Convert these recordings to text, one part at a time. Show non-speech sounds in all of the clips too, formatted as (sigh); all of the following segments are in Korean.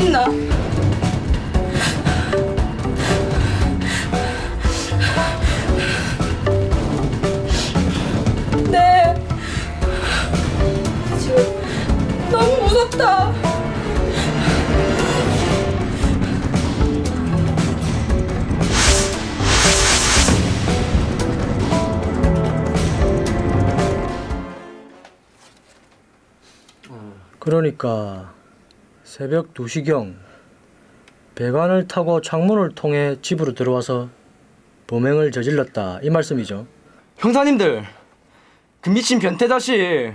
있나? 네. 지금 너무 무섭다. 그러니까 새벽 2시경 배관을 타고 창문을 통해 집으로 들어와서 범행을 저질렀다 이 말씀이죠. 형사님들 그 미친 변태 자식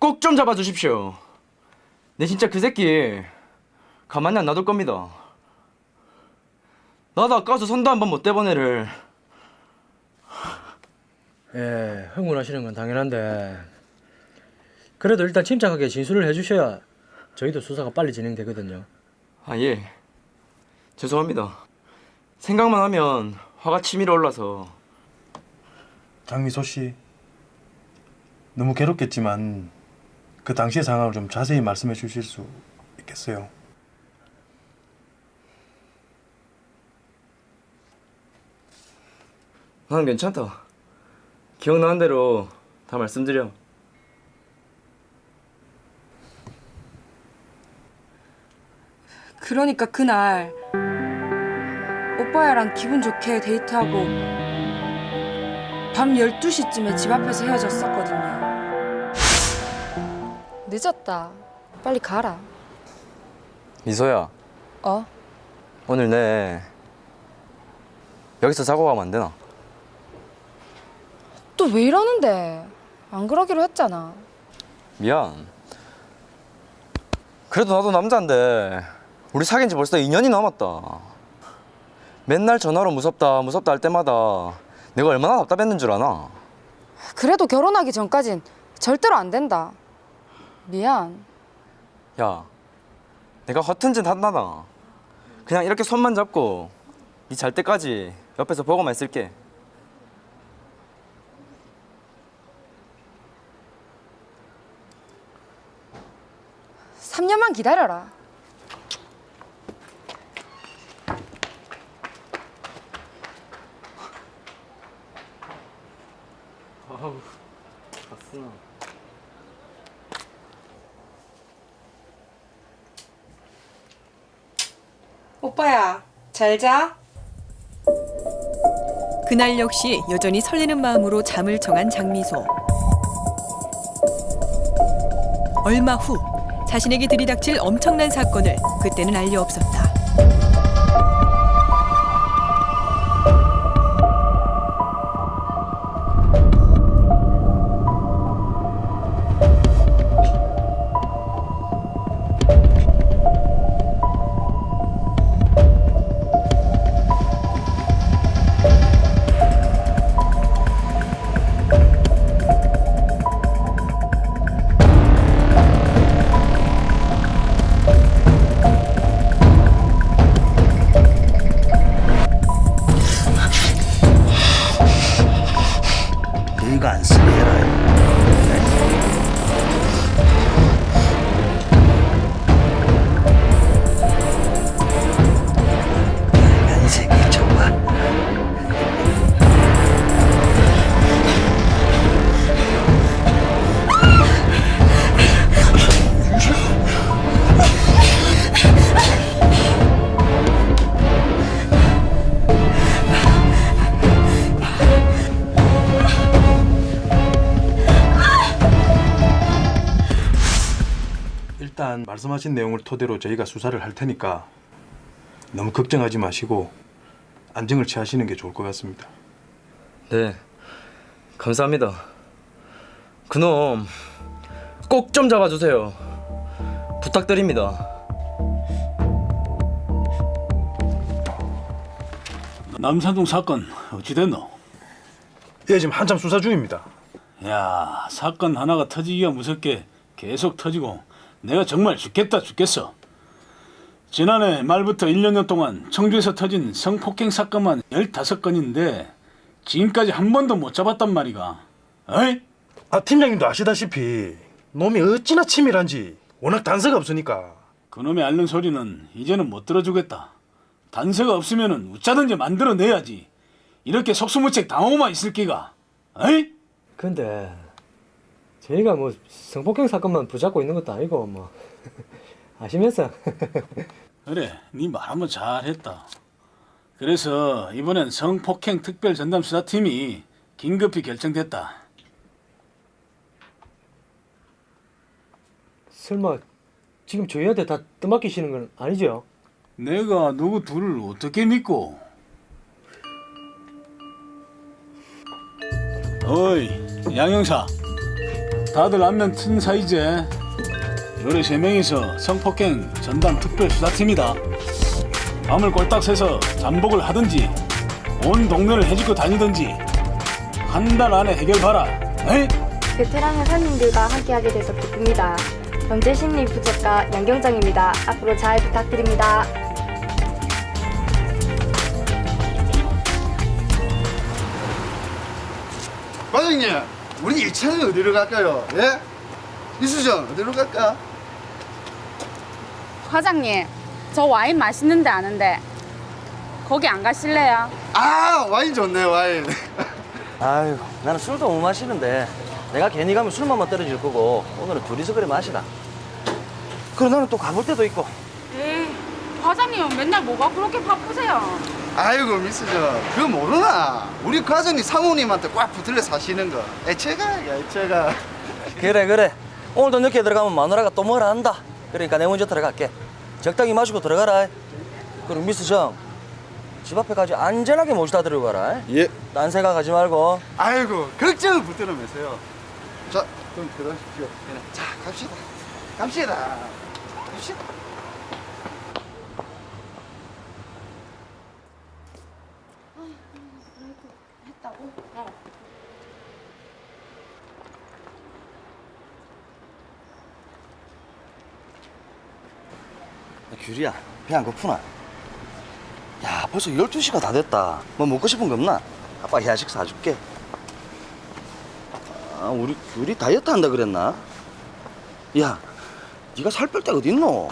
꼭 좀 잡아주십시오. 내 진짜 그 새끼 가만히 안 놔둘 겁니다. 나도 아까워서 손도 한 번 못 대본 애를 예, 흥분하시는 건 당연한데 그래도 일단 침착하게 진술을 해주셔야 저희도 수사가 빨리 진행되거든요. 아 예. 죄송합니다. 생각만 하면 화가 치밀어 올라서 장미소 씨 너무 괴롭겠지만 그 당시의 상황을 좀 자세히 말씀해 주실 수 있겠어요? 나는 괜찮다. 기억나는 대로 다 말씀드려. 그러니까 그날 오빠야랑 기분 좋게 데이트하고 밤 12시쯤에 집 앞에서 헤어졌었거든요. 늦었다. 빨리 가라. 미소야, 어? 오늘 내 여기서 자고 가면 안 되나? 또 왜 이러는데? 안 그러기로 했잖아. 미안. 그래도 나도 남자인데 우리 사귄 지 벌써 2년이 넘었다. 맨날 전화로 무섭다 무섭다 할 때마다 내가 얼마나 답답했는 줄 아나? 그래도 결혼하기 전까진 절대로 안 된다. 미안. 야, 내가 허튼 짓 한다나? 그냥 이렇게 손만 잡고 니 잘 때까지 옆에서 보고만 있을게. 삼년만 기다려라. 아우, 갔으나. 오빠야, 잘 자. 그날 역시 여전히 설레는 마음으로 잠을 청한 장미소. 얼마 후 자신에게 들이닥칠 엄청난 사건을 그때는 알리 없었다. 말씀하신 내용을 토대로 저희가 수사를 할 테니까 너무 걱정하지 마시고 안정을 취하시는 게 좋을 것 같습니다. 네, 감사합니다. 그놈 꼭 좀 잡아주세요. 부탁드립니다. 남산동 사건 어찌 됐노? 예, 지금 한참 수사 중입니다. 야 사건 하나가 터지기가 무섭게 계속 터지고 내가 정말 죽겠다 죽겠어. 지난해 말부터 1년여 동안 청주에서 터진 성폭행 사건만 15건인데 지금까지 한 번도 못 잡았단 말이가. 어이? 아 팀장님도 아시다시피 놈이 어찌나 치밀한지 워낙 단서가 없으니까 그놈의 앓는 소리는 이제는 못 들어주겠다. 단서가 없으면은 웃자든지 만들어내야지. 이렇게 속수무책 당하고만 있을 기가. 어이? 근데 저희가 뭐 성폭행 사건만 붙잡고 있는 것도 아니고 뭐 (laughs) 아시면서 (laughs) 그래, 네 말하면 잘했다. 그래서 이번엔 성폭행 특별 전담 수사팀이 긴급히 결정됐다. 설마 지금 저희한테 다 떠맡기시는 건 아니죠? 내가 누구 둘을 어떻게 믿고? 어이, 양 형사. 다들 안면 튼 사이제. 요래 세 명이서 성폭행 전담 특별 수사팀이다. 밤을 꼴딱 새서 잠복을 하든지 온 동네를 해집고 다니든지 한 달 안에 해결 봐라. 에이? 베테랑 회사님들과 함께하게 돼서 기쁩니다. 범죄심리 부적과 양경장입니다. 앞으로 잘 부탁드립니다. 과장님, 우리 1차는 어디로 갈까요? 예? 이수정, 어디로 갈까? 과장님, 저 와인 맛있는데 아는데 거기 안 가실래요? 아, 와인 좋네, 와인. (laughs) 아유, 나는 술도 못 마시는데 내가 괜히 가면 술만만 떨어질 거고 오늘은 둘이서 그래 마시라. 그리고 나는 또 가볼 때도 있고. 에이, 과장님은 맨날 뭐가 그렇게 바쁘세요? 아이고, 미스정, 그거 모르나? 우리 과장님 사모님한테 꽉 붙들려 사시는 거. 애체가, 야, 애체가. (laughs) 그래 그래. 오늘도 늦게 들어가면 마누라가 또 뭐라 한다. 그러니까 내 먼저 들어갈게. 적당히 마시고 들어가라. 그리고 미스 정, 집 앞에까지 안전하게 모시다 들고 가라. 예. 딴 생각 하지 말고. 아이고, 걱정을 붙들으면서요. 자, 그럼 들어가십시오. 네. 자, 갑시다. 갑시다. 갑시다. 규리야, 배 안 고프나? 야, 벌써 12시가 다 됐다. 뭐 먹고 싶은 거 없나? 아빠 야식 사줄게. 아, 우리 규리 다이어트 한다 그랬나? 야, 네가 살뺄 데가 어딨노?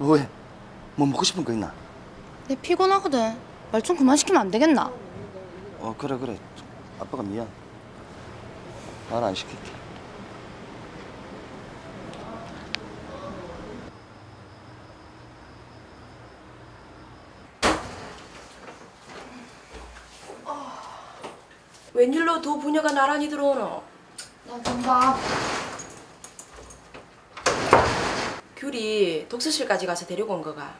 왜? 뭐 먹고 싶은 거 있나? 내 피곤하거든. 말 좀 그만 시키면 안 되겠나? 어, 그래, 그래. 아빠가 미안. 말안 시킬게. 웬일로 두 부녀가 나란히 들어오노? 나좀 봐. 귤이 독서실까지 가서 데리고 온 거가.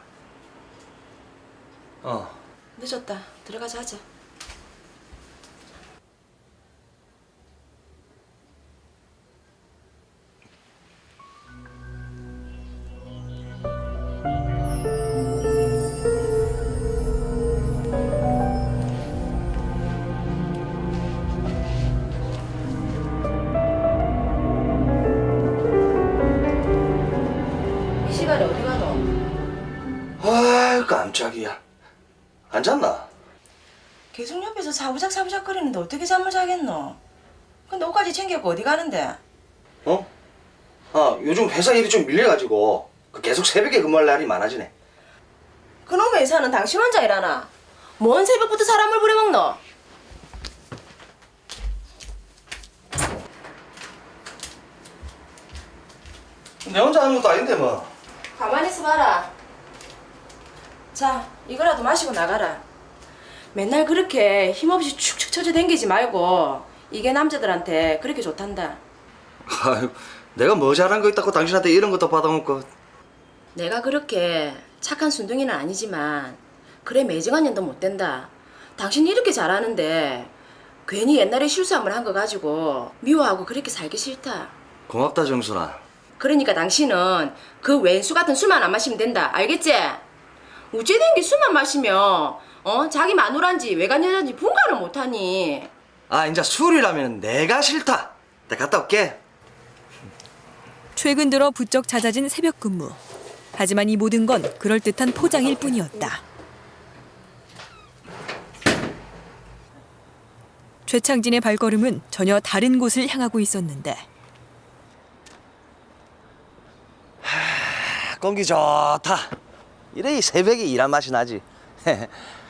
어. 늦었다. 들어가자 하자. 사부작 사부작 거리는데 어떻게 잠을 자겠노? 근데 옷까지 챙겼고 어디 가는데? 어? 아, 요즘 회사 일이 좀 밀려가지고 그 계속 새벽에 근무할 날이 많아지네. 그놈의 회사는 당신 혼자 일하나? 뭔 새벽부터 사람을 부려먹노? 내 혼자 하는 것도 아닌데 뭐. 가만히 있어봐라. 자, 이거라도 마시고 나가라. 맨날 그렇게 힘없이 축축 처져 댕기지 말고 이게 남자들한테 그렇게 좋단다. 아유, 내가 뭐 잘한 거 있다고 당신한테 이런 것도 받아먹고. 내가 그렇게 착한 순둥이는 아니지만 그래 매정한 년도 못 된다. 당신이 이렇게 잘하는데 괜히 옛날에 실수함을 한거 가지고 미워하고 그렇게 살기 싫다. 고맙다 정순아. 그러니까 당신은 그 왼수 같은 술만 안 마시면 된다. 알겠지? 우째 된게 술만 마시면 어 자기 마누라인지 외간 여자인지 분간을 못하니. 아, 이제 술이라면 내가 싫다. 내가 갔다 올게. 최근 들어 부쩍 잦아진 새벽 근무. 하지만 이 모든 건 그럴듯한 포장일 뿐이었다. 최창진의 발걸음은 전혀 다른 곳을 향하고 있었는데 공기 좋다. 이래 이 새벽에 일한 맛이 나지. (laughs)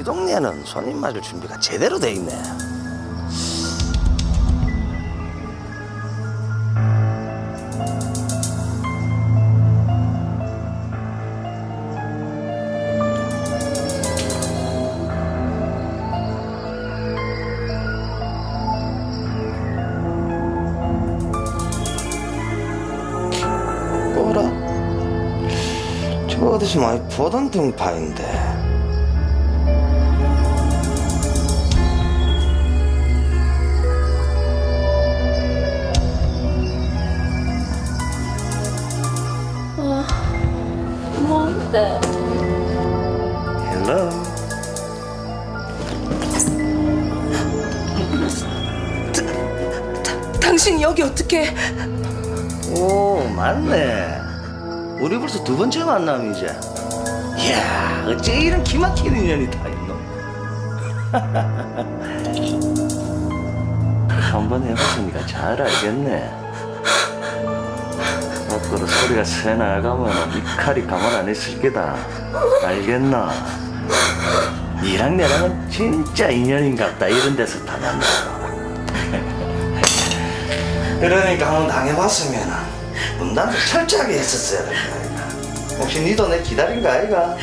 이 동네는 손님 맞을 준비가 제대로 돼 있네. 뭐라? 저 어디서 많이 보던 등파인데. 뭔데? 헬로. 당신 여기 어떻게? 오, 맞네. 우리 벌써 두 번째 만남이지. 이야, 어째 이런 기막힌 인연이 다 있노? (laughs) 한번 해봤으니까 잘 알겠네. 밖으로 소리가 새 나가면 이 칼이 가만 안 있을 게다. 알겠나? 니랑 내랑은 진짜 인연인갑다. 이런 데서 다 만나. (laughs) 그러니까 한번 당해봤으면 문단도 철저하게 했었어야 될 거 아이가 혹시 니도 내 기다린 거 아이가?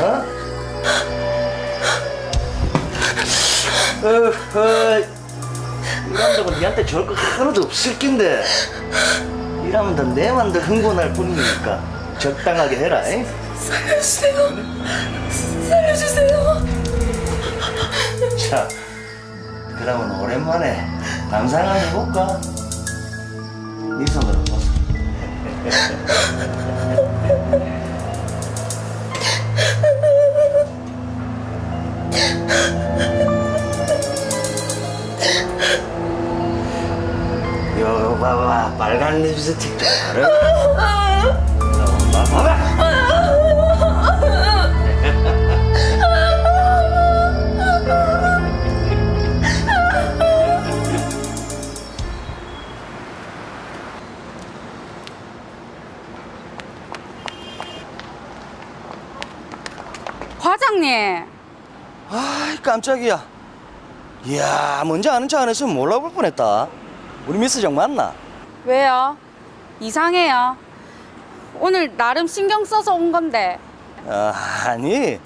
어? 어허 이란다고 니한테 좋을 거 하나도 없을 낀데 이러면 더 내만 더 흥분할 뿐이니까 적당하게 해라 잉? 살려주세요. 살려주세요. 자 그러면 오랜만에 감상을 해볼까? 네 손으로 보자 (laughs) 바르 봐봐 과장님, 아이 깜짝이야. 이야 먼저 아는 척안 했으면 몰라볼 뻔했다. 우리 미스정 맞나? 왜요? 이상해요. 오늘 나름 신경 써서 온 건데. 아, 아니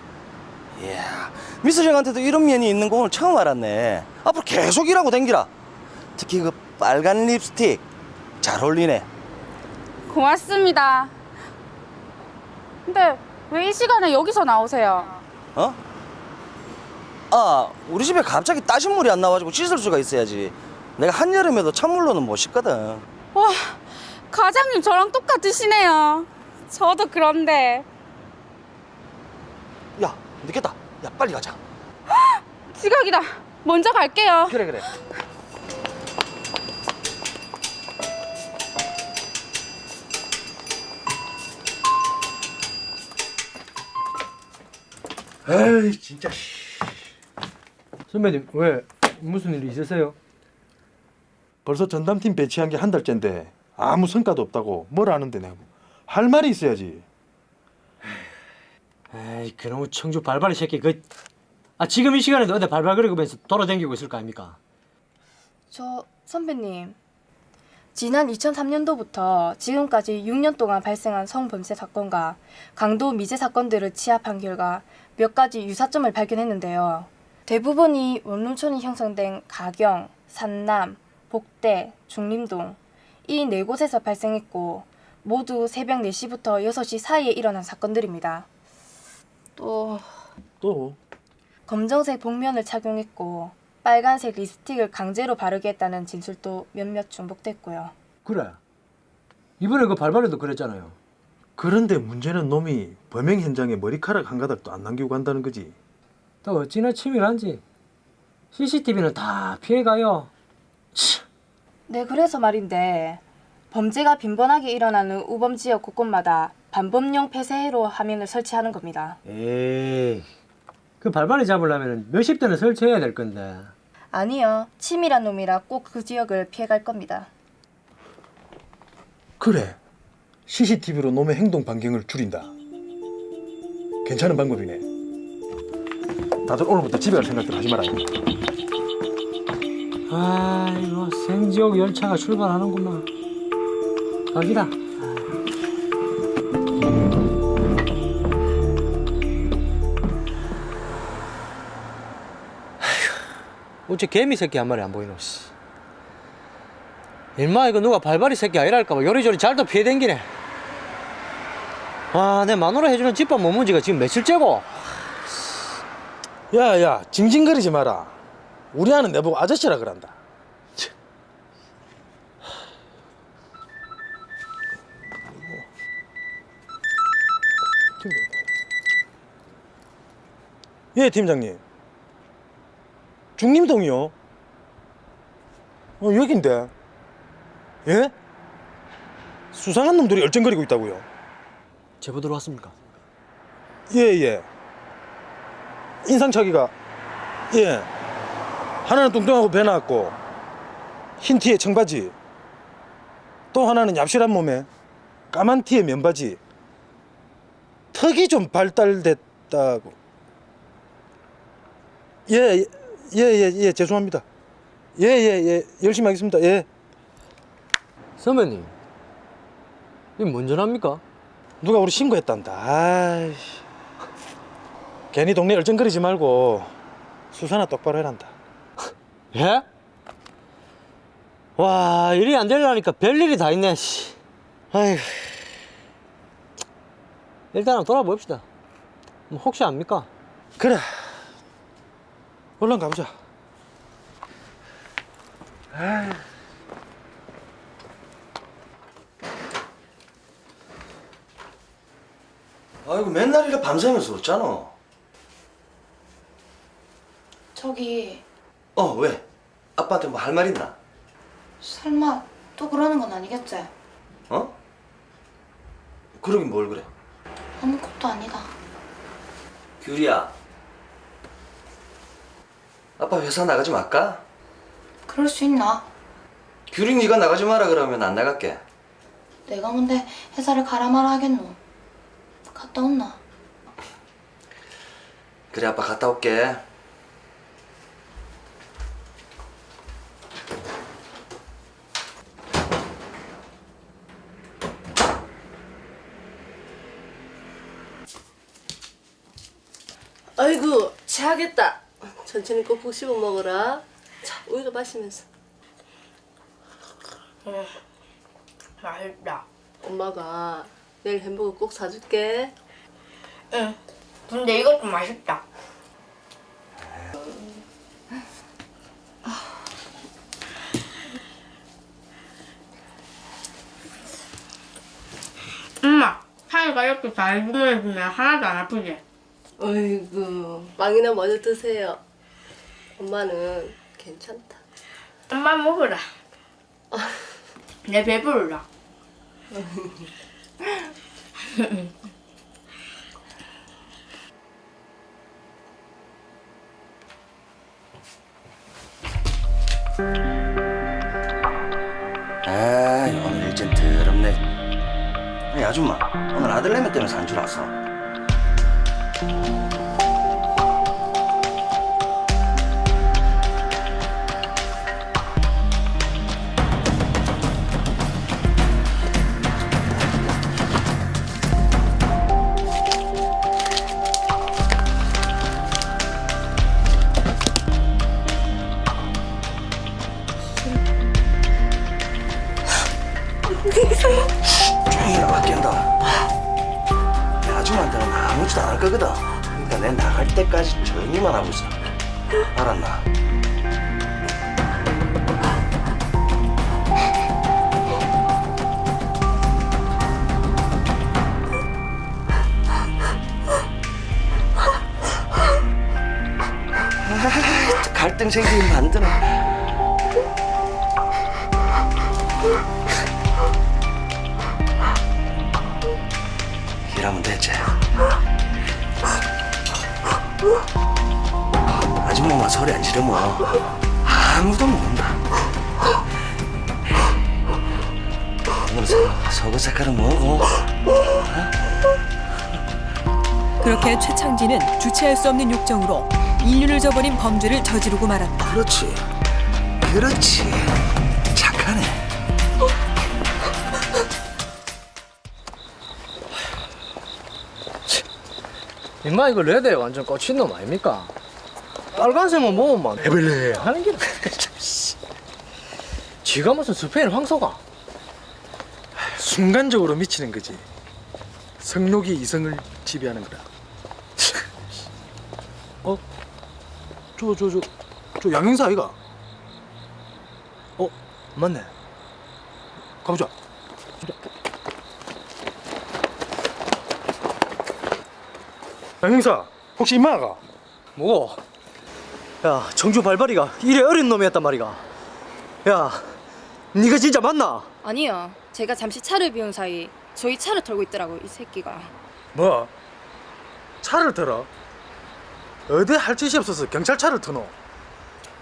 이야 미스정한테도 이런 면이 있는 거 오늘 처음 알았네 앞으로 계속 일하고 댕기라 특히 그 빨간 립스틱 잘 어울리네 고맙습니다. 근데 왜 이 시간에 여기서 나오세요? 어? 아 우리 집에 갑자기 따신 물이 안 나와가지고 씻을 수가 있어야지 내가 한여름에도 찬물로는 못 씻거든 와, 과장님 저랑 똑같으시네요. 저도 그런데. 야 늦겠다 야 빨리 가자 (gasps) 지각이다. 먼저 갈게요. 그래 그래 에이 진짜 선배님 왜 무슨 일 있으세요? 벌써 전담팀 배치한 게 한 달째인데 아무 성과도 없다고 뭘 아는데 내가 뭐. 할 말이 있어야지 에이 그놈의 청주 발발이 새끼 그... 아 지금 이 시간에도 어디 발발거리면서 돌아다니고 있을 거 아닙니까? 저 선배님 지난 2003년도부터 지금까지 6년 동안 발생한 성범죄 사건과 강도 미제 사건들을 치합한 결과 몇 가지 유사점을 발견했는데요. 대부분이 원룸촌이 형성된 가경, 산남, 복대, 중림동 이 네 곳에서 발생했고 모두 새벽 4시부터 6시 사이에 일어난 사건들입니다. 또 또? 검정색 복면을 착용했고 빨간색 립스틱을 강제로 바르게 했다는 진술도 몇몇 중복됐고요. 그래. 이번에 그 발발에도 그랬잖아요. 그런데 문제는 놈이 범행 현장에 머리카락 한 가닥도 안 남기고 간다는 거지. 또 어찌나 치밀한지. CCTV는 다 피해가요. 치, 네, 그래서 말인데 범죄가 빈번하게 일어나는 우범 지역 곳곳마다 반범용 폐쇄로 화면을 설치하는 겁니다. 에이, 그 발발이 잡으려면 몇십 대는 설치해야 될 건데. 아니요, 치밀한 놈이라 꼭 그 지역을 피해갈 겁니다. 그래. CCTV로 놈의 행동 반경을 줄인다. 괜찮은 방법이네. 다들 오늘부터 집에 갈 생각들 하지 마라. 아이고, 생지옥 열차가 출발하는구만. 가기다. 어째 개미 새끼 한 마리 안 보이노, 씨. 일마 이거 누가 발발이 새끼 아니랄까봐 요리조리 잘도 피해 댕기네. 아, 내 마누라 해주는 집밥 머문지가 지금 며칠째고. 야야, 징징거리지 마라. 우리 아는 내보고 아저씨라 그런다. 예, 팀장님. 중림동이요. 어, 여긴데. 예? 수상한 놈들이 얼쩡거리고 있다고요. 제보 들어왔습니까? 예, 예. 인상착의가 예. 하나는 뚱뚱하고 배 나왔고 흰 티에 청바지. 또 하나는 얍실한 몸에 까만 티에 면바지. 턱이 좀 발달됐다고. 예, 예, 예, 예, 예 죄송합니다. 예, 예, 예, 열심히 하겠습니다. 예. 선배님, 이게 뭔 전합니까? 누가 우리 신고했단다. 아이씨. 괜히 동네 얼쩡거리지 말고 수사나 똑바로 해란다. 예? 와, 일이 안 되려니까 별일이 다 있네, 씨. 아이고. 일단은 돌아봅시다. 뭐 혹시 압니까? 그래. 얼른 가보자. 아이고 맨날 이래 밤새면서 웃잖아. 저기 어 왜? 아빠한테 뭐 할 말 있나? 설마 또 그러는 건 아니겠지? 어? 그러긴 뭘 그래? 아무것도 아니다. 규리야. 아빠 회사 나가지 말까? 그럴 수 있나? 규리 네가 나가지 마라 그러면 안 나갈게. 내가 뭔데 회사를 가라 마라 하겠노? 갔다 온나? 그래 아빠 갔다 올게. 아이고 체하겠다. 천천히 꼭꼭 씹어 먹어라. 자, 우유도 마시면서. 음, 맛있다. 엄마가 내일 햄버거 꼭 사줄게. 응. 근데 이것도 맛있다. 엄마, 하이가 이렇게 잘 주문해주면 하나도 안 아프지? 어이구 빵이나 먼저 드세요. 엄마는 괜찮다. 엄마 먹으라. 내 배부르라. 아 오늘 일진 더럽네. 아니 아줌마 오늘 아들내미 때문에 산줄 알았어. 조용히만 하고 있어. 알았나? 아, 갈등 생기게 만드네. 아줌마만 소리 안 지르면 아무도 모른다. 오늘 서, 속옷 색깔은 뭐고? 그렇게 최창진은 주체할 수 없는 욕정으로 인륜을 저버린 범죄를 저지르고 말았다. 그렇지. 그렇지. 임마 이거 레드에 완전 꽂힌 놈 아닙니까? 빨간색만 먹으면 해볼래 하는 게 씨. (laughs) 지가 무슨 스페인 황소가 순간적으로 미치는 거지. 성욕이 이성을 지배하는 거라. (laughs) 어? 저 저 저 저 양형사 아이가? 어 맞네. 가보자. 양형사 혹시 이마가? 뭐고? 야 정주 발발이가 이래 어린 놈이었단 말이가 야 니가 진짜 맞나? 아니요. 제가 잠시 차를 비운 사이 저희 차를 털고 있더라고 이 새끼가. 뭐? 차를 털어? 어디 할 짓이 없어서 경찰차를 터노?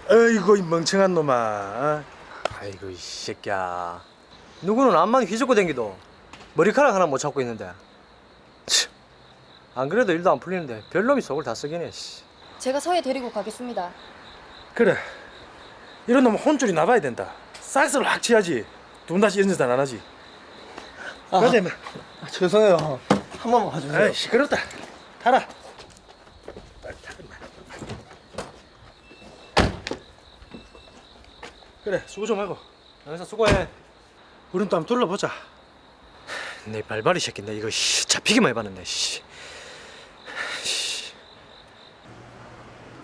어이구 이 멍청한 놈아. 아이고 이 새끼야 누구는 앞만 휘젓고 댕기도 머리카락 하나 못 잡고 있는데 치. 안 그래도 일도 안 풀리는데 별놈이 속을 다해 씨. 제가 서해 데리고 가겠습니다. 그래. 이런 놈은 혼쭐이 나봐야 된다. 싹스를 확 치야지. 돈 다시 이런 짓 안 하지. 가자 임마. 죄송해요 한 번만 봐주세요 시끄럽다. 타라. 빨리 타 임마. 그래 수고 좀 하고. 여기서 수고해 우린 또 한번 둘러보자. 내 발발이 새끼인데 이거 씨, 잡히기만 해봤는데 씨.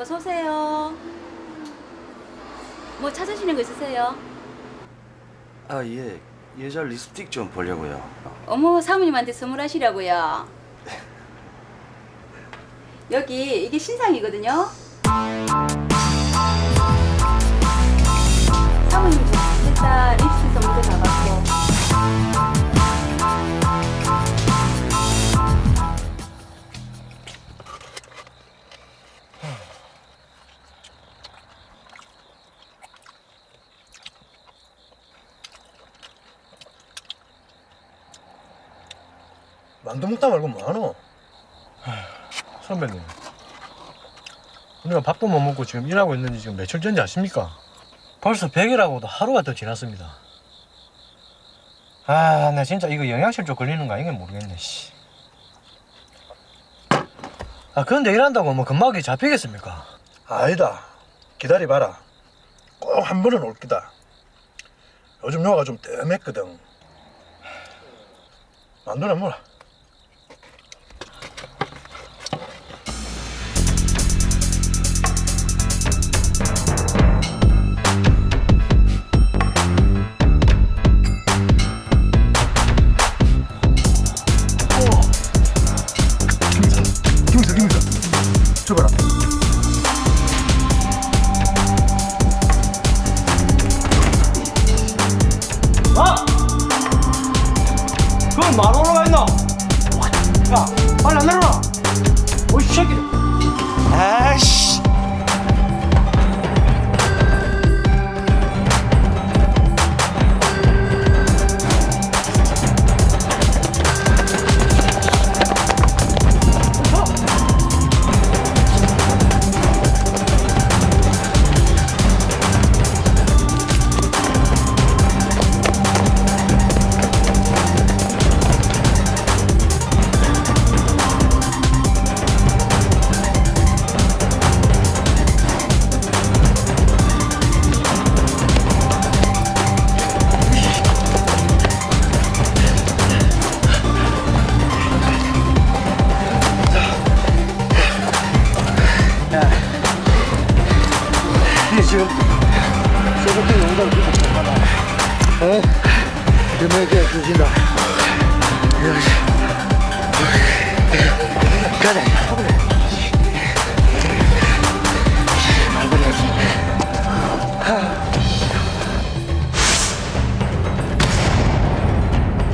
어서 오세요. 뭐 찾으시는 거 있으세요? 아, 예. 여자 립스틱 좀 보려고요. 어머 사모님한테 선물하시라고요. 여기 이게 신상이거든요. 사모님 저 일단 먹다 말고 뭐하노? 선배님 우리가 밥도 못 먹고 지금 일하고 있는지 지금 며칠째인지 아십니까? 벌써 100일하고도 하루가 더 지났습니다 아, 나 진짜 이거 영양실 쪽 걸리는 거 아닌가 모르겠네, 씨. 아, 그런데 일한다고 뭐 금방에 잡히겠습니까? 아니다. 기다려봐라. 꼭 한 번은 올 기다. 요즘 요가 좀 뜸했거든. 만두나 뭐라.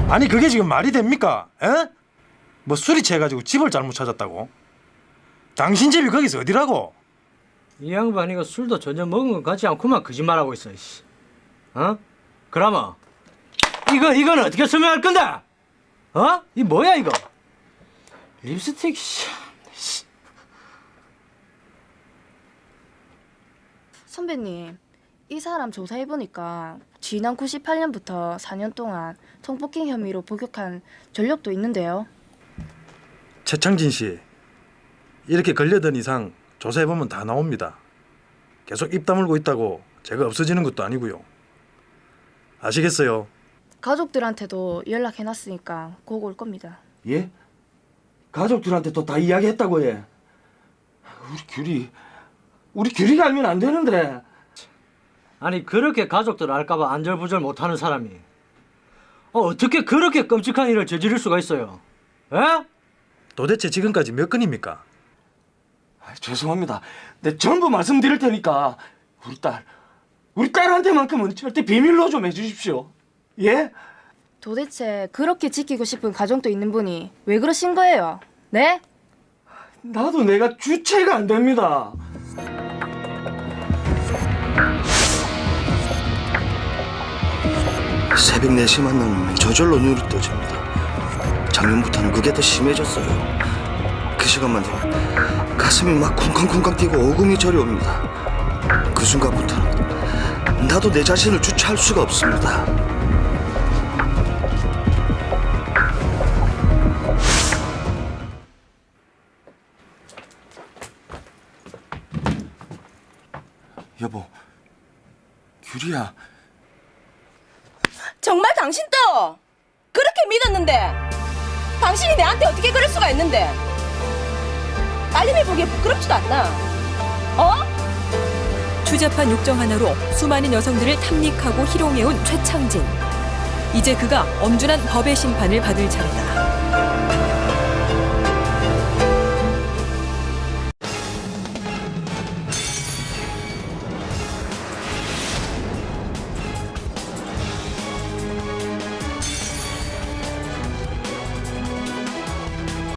아니 그게 지금 말이 됩니까? 에? 뭐 술이 취해가지고 집을 잘못 찾았다고? 당신 집이 거기서 어디라고? 이 양반이가 술도 전혀 먹은 것 같지 않고만 거짓말하고 있어. 씨. 어? 그러면 이거 이거는 어떻게 설명할 건데? 어? 이 뭐야 이거? 립스틱 씨. 선배님, 이 사람 조사해보니까 지난 98년부터 4년 동안 성폭행 혐의로 복역한 전력도 있는데요. 최창진 씨 이렇게 걸려든 이상 조사해보면 다 나옵니다. 계속 입 다물고 있다고 제가 없어지는 것도 아니고요. 아시겠어요? 가족들한테도 연락해놨으니까 곧 올 겁니다. 예? 가족들한테 또 다 이야기했다고 해. 우리 규리, 우리 규리가 알면 안 되는데. 아니 그렇게 가족들 알까봐 안절부절 못하는 사람이 어, 어떻게 그렇게 끔찍한 일을 저지를 수가 있어요? 에? 도대체 지금까지 몇 건입니까? 아, 죄송합니다. 내 전부 말씀드릴 테니까 우리 딸, 우리 딸한테만큼은 절대 비밀로 좀 해주십시오. 예? 도대체 그렇게 지키고 싶은 가정도 있는 분이 왜 그러신 거예요? 네? 나도 내가 주체가 안 됩니다. 새벽 4시만 넘으면 저절로 눈이 떠집니다. 작년부터는 그게 더 심해졌어요. 그 시간만 되면 가슴이 막 쿵쾅쿵쾅 뛰고 어금이 저려옵니다. 그 순간부터는 나도 내 자신을 주체할 수가 없습니다. 여보, 규리야. 정말 당신 또 그렇게 믿었는데 당신이 내한테 어떻게 그럴 수가 있는데 딸님이 보기에 부끄럽지도 않나? 어? 추잡한 욕정 하나로 수많은 여성들을 탐닉하고 희롱해온 최창진. 이제 그가 엄준한 법의 심판을 받을 차례다.